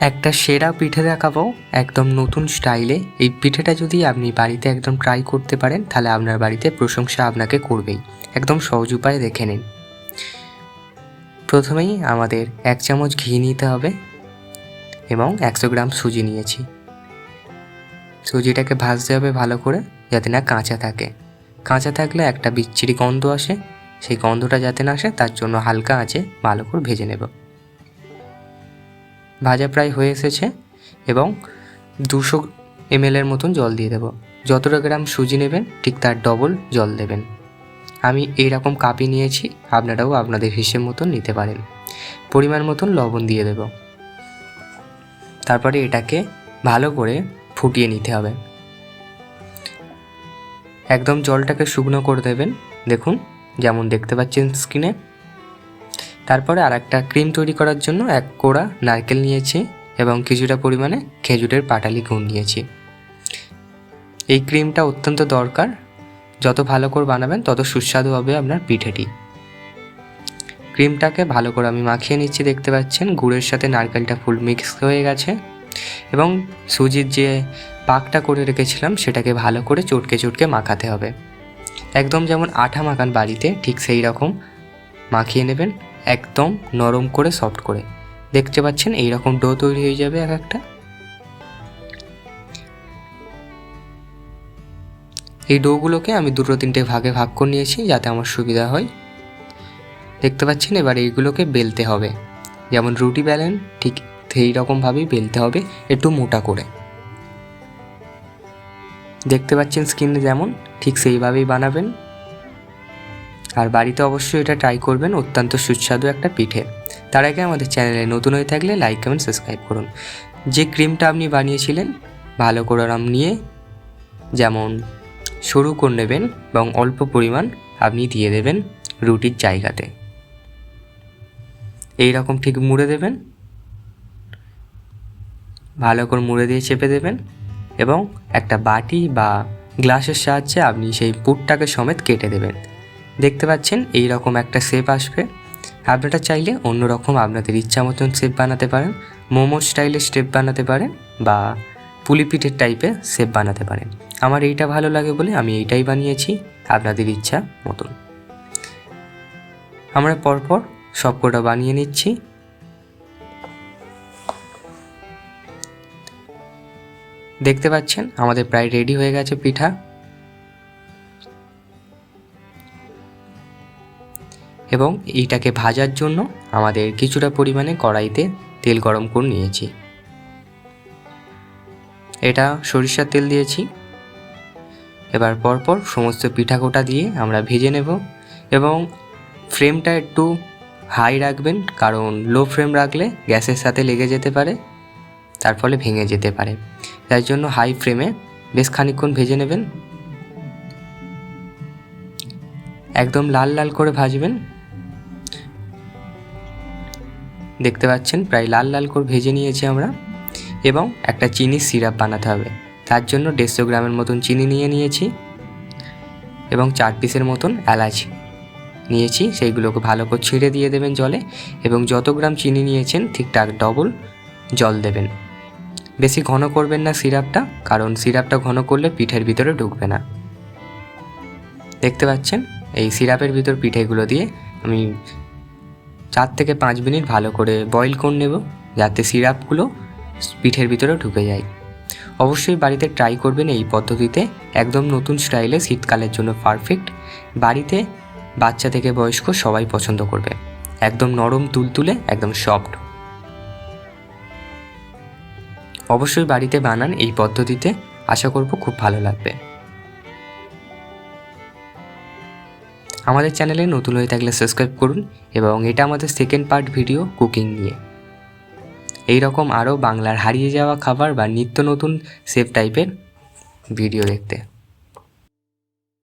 একটা সেরা পিঠে দেখাবো একদম নতুন স্টাইলে। এই পিঠেটা যদি আপনি বাড়িতে একদম ট্রাই করতে পারেন, তাহলে আপনার বাড়িতে প্রশংসা আপনাকে করবেই। একদম সহজ উপায়ে দেখে নিন। প্রথমেই আমাদের এক চামচ ঘি নিতে হবে এবং একশো গ্রাম সুজি নিয়েছি। সুজিটাকে ভাজতে হবে ভালো করে, যাতে না কাঁচা থাকে। কাঁচা থাকলে একটা বিচ্ছিরি গন্ধ আসে। সেই গন্ধটা যাতে না আসে, তার জন্য হালকা আঁচে ভালো করে ভেজে নেব। ভাজা প্রায় হয়ে এসেছে এবং দুশো এমএলের মতন জল দিয়ে দেবো। যতটা গ্রাম সুজি নেবেন, ঠিক তার ডবল জল দেবেন। আমি এই রকম কাপি নিয়েছি, আপনারাও আপনাদের হিসেব মতন নিতে পারেন। পরিমাণ মতন লবণ দিয়ে দেব। তারপরে এটাকে ভালো করে ফুটিয়ে নিতে হবে। একদম জলটাকে শুকনো করে দেবেন। দেখুন, যেমন দেখতে পাচ্ছেন স্ক্রিনে তারপরে আর একটা ক্রিম তৈরি করার জন্য এক কোড়া নারকেল নিয়েছি এবং কিছুটা পরিমাণে খেজুরের পাটালি গুড় নিয়েছি। এই ক্রিমটা অত্যন্ত দরকার। যত ভালো করে বানাবেন, তত সুস্বাদু হবে আপনার পিঠেটি। ক্রিমটাকে ভালো করে আমি মাখিয়ে নিচ্ছি, দেখতে পাচ্ছেন? গুড়ের সাথে নারকেলটা ফুল মিক্স হয়ে গেছে এবং সুজির যে পাকটা করে রেখেছিলাম, সেটাকে ভালো করে চটকে চটকে মাখাতে হবে। একদম যেমন আঠা মাখান বাড়িতে, ঠিক সেই রকম। মাখিয়ে নেবেন। একদম নরম করে সফট করে। দেখতে পাচ্ছেন এই রকম ডো তৈরি হয়ে যাবে এক একটা। এই ডোগুলোকে আমি দুটো তিনটে ভাগে ভাগ করে নিয়েছি যাতে আমার সুবিধা হয়। দেখতে পাচ্ছেন এবার এইগুলোকে বেলতে হবে। যেমন রুটি বেলেন, ঠিক সেই রকমভাবেই বেলতে হবে একটু মোটা করে। দেখতে পাচ্ছেন স্কিনে যেমন, ঠিক সেইভাবেই বানাবেন। আর বাড়িতে অবশ্যই এটা ট্রাই করবেন, অত্যন্ত সুস্বাদু একটা পিঠে। তার আগে আমাদের চ্যানেলে নতুন হয়ে থাকলে লাইক কমেন্ট সাবস্ক্রাইব করুন। যে ক্রিমটা আপনি বানিয়েছিলেন, ভালো করে আরাম নিয়ে যেমন সরু করে নেবেন এবং অল্প পরিমাণ আপনি দিয়ে দেবেন রুটির জায়গাতে। এই রকম ঠিক মুড়ে দেবেন। ভালো করে মুড়ে দিয়ে চেপে দেবেন এবং একটা বাটি বা গ্লাসের সাহায্যে আপনি সেই পুরটাকে সমেত কেটে দেবেন। দেখতে পাচ্ছেন এই রকম একটা শেপ আসবে। আপনারা চাইলে অন্য রকম আপনাদের ইচ্ছা মতন শেপ বানাতে পারেন, মোমো স্টাইলে স্টেপ বানাতে পারেন বা পুলি পিঠের টাইপের শেপ বানাতে পারেন। আমার এইটা ভালো লাগে বলে আমি এইটাই বানিয়েছি, আপনাদের ইচ্ছা মতন। আমরা পরপর সবকটা বানিয়ে নিচ্ছি। দেখতে পাচ্ছেন, আমাদের প্রায় রেডি হয়ে গেছে পিঠা। এবং এইটাকে ভাজার জন্য আমাদের কিছুটা পরিমাণে কড়াইতে তেল গরম করে নিয়েছি। এটা সরিষার তেল দিয়েছি। এবার পরপর সমস্ত পিঠা কোটা দিয়ে আমরা ভেজে নেব এবং ফ্লেমটা একটু হাই রাখবেন, কারণ লো ফ্লেম রাখলে গ্যাসের সাথে লেগে যেতে পারে, তার ফলে ভেঙে যেতে পারে। তাই জন্য হাই ফ্লেমে বেশ খানিকক্ষণ ভেজে নেবেন। একদম লাল লাল করে ভাজবেন। দেখতে পাচ্ছেন, প্রায় লাল লাল করে ভেজে নিয়েছি আমরা। এবং একটা চিনির সিরাপ বানাতে হবে। তার জন্য দেড়শো গ্রামের মতন চিনি নিয়ে নিয়েছি। এবং চার পিসের মতন এলাচ নিয়েছি। সেইগুলোকে ভালো করে ছিঁড়ে দিয়ে দেবেন জলে। এবং যত গ্রাম চিনি নিয়েছেন ঠিকঠাক ডবল জল দেবেন। বেশি ঘন করবেন না সিরাপটা, কারণ সিরাপটা ঘন করলে পিঠের ভিতরে ঢুকবে না। দেখতে পাচ্ছেন, এই সিরাপের ভিতর পিঠেগুলো দিয়ে আমি চার থেকে পাঁচ মিনিট ভালো করে বয়েল করে নেব, যাতে সিরাপগুলো পিঠের ভিতরে ঢুকে যায়। অবশ্যই বাড়িতে ট্রাই করবেন এই পদ্ধতিতে। একদম নতুন স্টাইলে শীতকালের জন্য পারফেক্ট বাড়িতে বাচ্চা থেকে বয়স্ক সবাই পছন্দ করবে। একদম নরম, তুলতুলে, একদম সফট অবশ্যই বাড়িতে বানান এই পদ্ধতিতে। আশা করব খুব ভালো লাগবে। আমাদের চ্যানেলে নতুন হয়ে থাকলে সাবস্ক্রাইব করুন এবং এটা আমাদের সেকেন্ড পার্ট ভিডিও কুকিং নিয়ে। এই রকম আরও বাংলার হারিয়ে যাওয়া খাবার বা নিত্য নতুন সেফ টাইপের ভিডিও দেখতে।